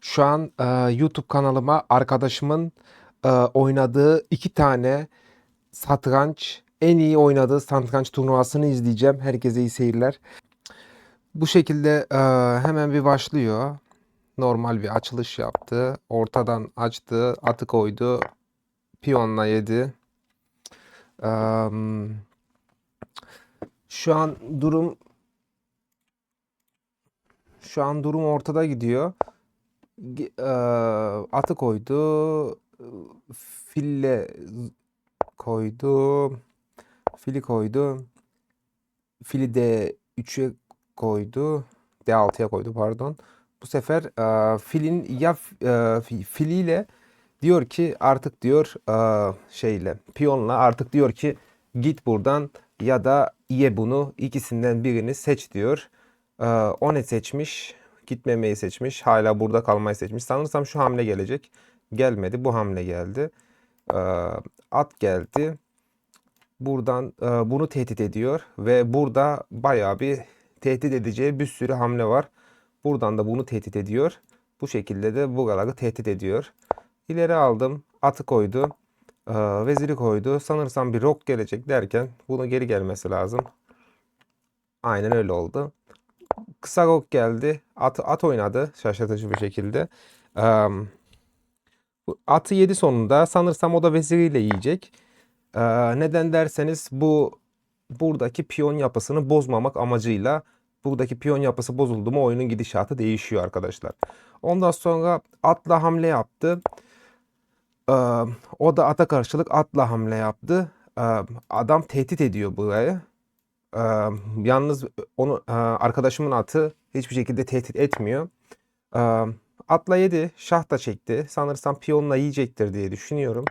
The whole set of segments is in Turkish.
Şu an e, YouTube kanalıma arkadaşımın e, oynadığı iki tane satranç, en iyi oynadığı satranç turnuvasını izleyeceğim. Herkese iyi seyirler. Bu şekilde e, hemen bir başlıyor. Normal bir açılış yaptı. Ortadan açtı, atı koydu, piyonla yedi. Em, şu an durum şu an durum ortada gidiyor. Atı koydu. Fille koydu. Fili koydu. Fili D3'e koydu. D6'ya koydu pardon. Bu sefer filin ya filiyle diyor ki artık diyor şeyle piyonla artık diyor ki git buradan ya da ye bunu ikisinden birini seç diyor. Eee, o ne seçmiş? Gitmemeyi seçmiş. Hala burada kalmayı seçmiş. Sanırsam şu hamle gelecek. Gelmedi. Bu hamle geldi. Eee, at geldi. Buradan eee, bunu tehdit ediyor ve burada bayağı bir tehdit edeceği bir sürü hamle var. Buradan da bunu tehdit ediyor. Bu şekilde de buraları tehdit ediyor. İleri aldım. Atı koydu. Eee, veziri koydu. Sanırsam bir rok gelecek derken bunu geri gelmesi lazım. Aynen öyle oldu. Kısa rok geldi. At, at oynadı şaşırtıcı bir şekilde. Bu atı yedi sonunda. Sanırsam o da veziriyle yiyecek. Eee, neden derseniz bu buradaki piyon yapısını bozmamak amacıyla buradaki piyon yapısı bozuldu mu oyunun gidişatı değişiyor arkadaşlar. Ondan sonra atla hamle yaptı. Eee, o da ata karşılık atla hamle yaptı. Eee, adam tehdit ediyor burayı. Eee, yalnız onu eee, arkadaşımın atı hiçbir şekilde tehdit etmiyor. Eee, atla yedi, şah da çekti. Sanırsam piyonla yiyecektir diye düşünüyorum.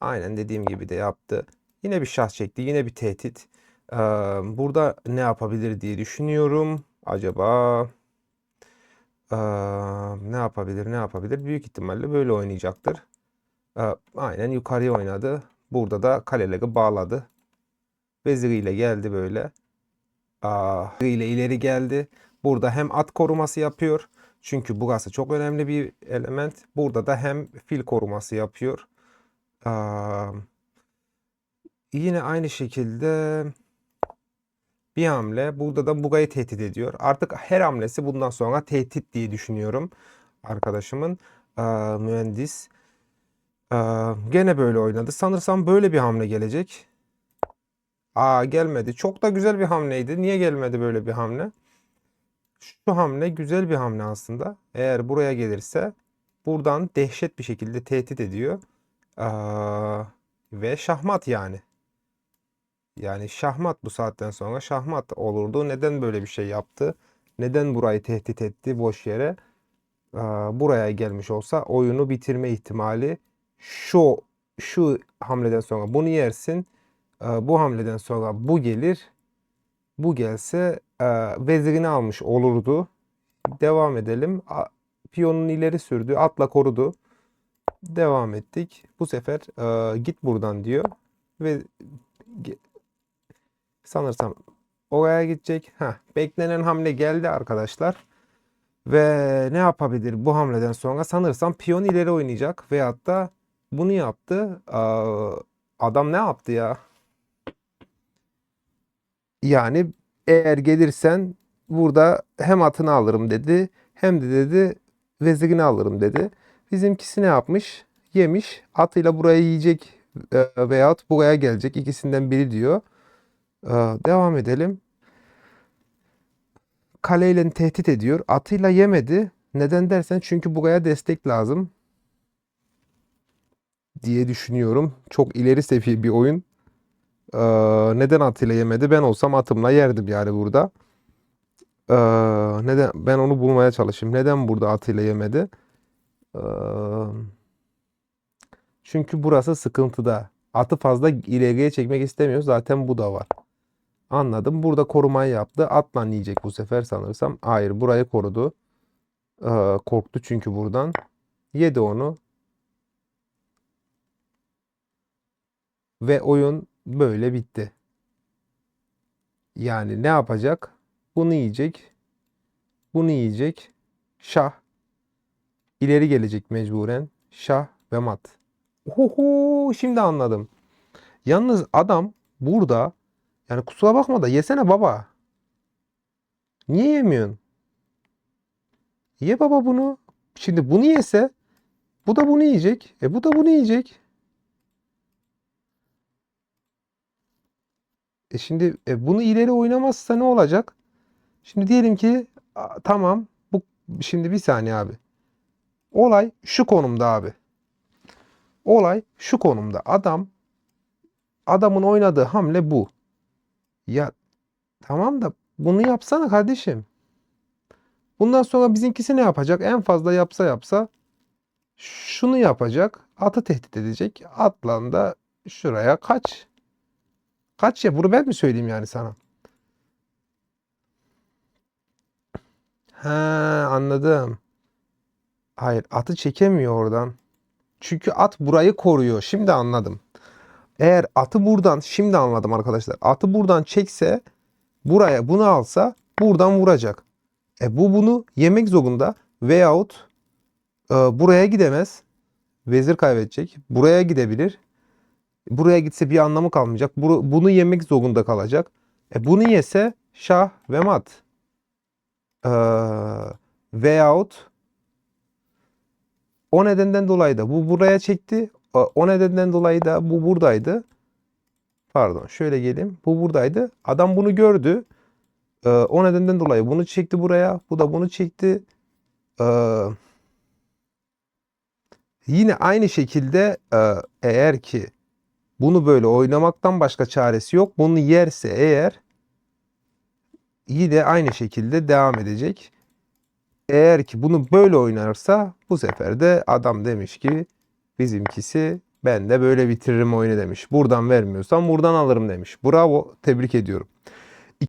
Aynen dediğim gibi de yaptı. Yine bir şah çekti, yine bir tehdit. Eee, burada ne yapabilir diye düşünüyorum. Acaba eee, ne yapabilir, ne yapabilir? Büyük ihtimalle böyle oynayacaktır. Eee, aynen yukarıya oynadı. Burada da kaleleri bağladı. Veziriyle geldi böyle. Aa, ile ileri geldi. Burada hem at koruması yapıyor. Çünkü burası çok önemli bir element. Burada da hem fil koruması yapıyor. Aa, yine aynı şekilde bir hamle. Burada da Bugay'ı tehdit ediyor. Artık her hamlesi bundan sonra tehdit diye düşünüyorum. Arkadaşımın aa, mühendis. Aa, gene böyle oynadı. Sanırsam böyle bir hamle gelecek. Aa gelmedi. Çok da güzel bir hamleydi. Niye gelmedi böyle bir hamle? Şu hamle güzel bir hamle aslında. Eğer buraya gelirse buradan dehşet bir şekilde tehdit ediyor. Aa, ve şahmat yani. Yani şahmat bu saatten sonra şahmat olurdu. Neden böyle bir şey yaptı? Neden burayı tehdit etti boş yere? Aa, buraya gelmiş olsa oyunu bitirme ihtimali şu şu hamleden sonra bunu yersin. Aa, bu hamleden sonra bu gelir. Bu gelse e, vezirini almış olurdu. Devam edelim. Piyonunu ileri sürdü. Atla korudu. Devam ettik. Bu sefer e, git buradan diyor. Ve sanırsam oraya gidecek. Heh, beklenen hamle geldi arkadaşlar. Ve ne yapabilir bu hamleden sonra? Sanırsam piyon ileri oynayacak. Veyahut da bunu yaptı. Adam ne yaptı ya? Yani eğer gelirsen burada hem atını alırım dedi hem de dedi vezirini alırım dedi. Bizimkisi ne yapmış? Yemiş. Atıyla buraya yiyecek e, veyahut buraya gelecek. İkisinden biri diyor. E, Devam edelim. Kaleyle tehdit ediyor. Atıyla yemedi. Neden dersen çünkü buraya destek lazım diye düşünüyorum. Çok ileri seviye bir oyun. Ee, neden atıyla yemedi? Ben olsam atımla yerdim yani burada. Ee, neden? Ben onu bulmaya çalışayım. Neden burada atıyla yemedi? Ee, çünkü burası sıkıntıda. Atı fazla ileriye çekmek istemiyor. Zaten bu da var. Anladım. Burada korumayı yaptı. Atla yiyecek bu sefer sanırsam. Hayır, burayı korudu. Ee, korktu çünkü buradan. Yedi onu. Ve oyun böyle bitti. Yani ne yapacak? Bunu yiyecek. Bunu yiyecek. Şah. ileri gelecek mecburen. Şah ve mat. Oho şimdi anladım. Yalnız adam burada yani kusura bakma da yesene baba. Niye yemiyorsun? Ye baba bunu. Şimdi bunu yese bu da bunu yiyecek. E bu da bunu yiyecek. E şimdi e, bunu ileri oynamazsa ne olacak? Şimdi diyelim ki a, tamam bu şimdi bir saniye abi. Olay şu konumda abi. Olay şu konumda. Adam adamın oynadığı hamle bu. Ya tamam da bunu yapsana kardeşim. Bundan sonra bizimkisi ne yapacak? En fazla yapsa yapsa şunu yapacak. Atı tehdit edecek. Atlan da şuraya kaç. Kaç ya? Bunu ben mi söyleyeyim yani sana? He anladım. Hayır atı çekemiyor oradan. Çünkü at burayı koruyor. Şimdi anladım. Eğer atı buradan şimdi anladım arkadaşlar. Atı buradan çekse buraya bunu alsa buradan vuracak. E bu bunu yemek zorunda veyahut e, buraya gidemez. Vezir kaybedecek. Buraya gidebilir. Buraya gitse bir anlamı kalmayacak. Bunu, yemek zorunda kalacak. E bunu yese şah ve mat. E, veyahut o nedenden dolayı da bu buraya çekti. O nedenden dolayı da bu buradaydı. Pardon şöyle geleyim. Bu buradaydı. Adam bunu gördü. Ee, o nedenden dolayı bunu çekti buraya. Bu da bunu çekti. Ee, yine aynı şekilde e, eğer ki bunu böyle oynamaktan başka çaresi yok. Bunu yerse eğer yine aynı şekilde devam edecek. Eğer ki bunu böyle oynarsa bu sefer de adam demiş ki bizimkisi ben de böyle bitiririm oyunu demiş. Buradan vermiyorsam buradan alırım demiş. Bravo, tebrik ediyorum.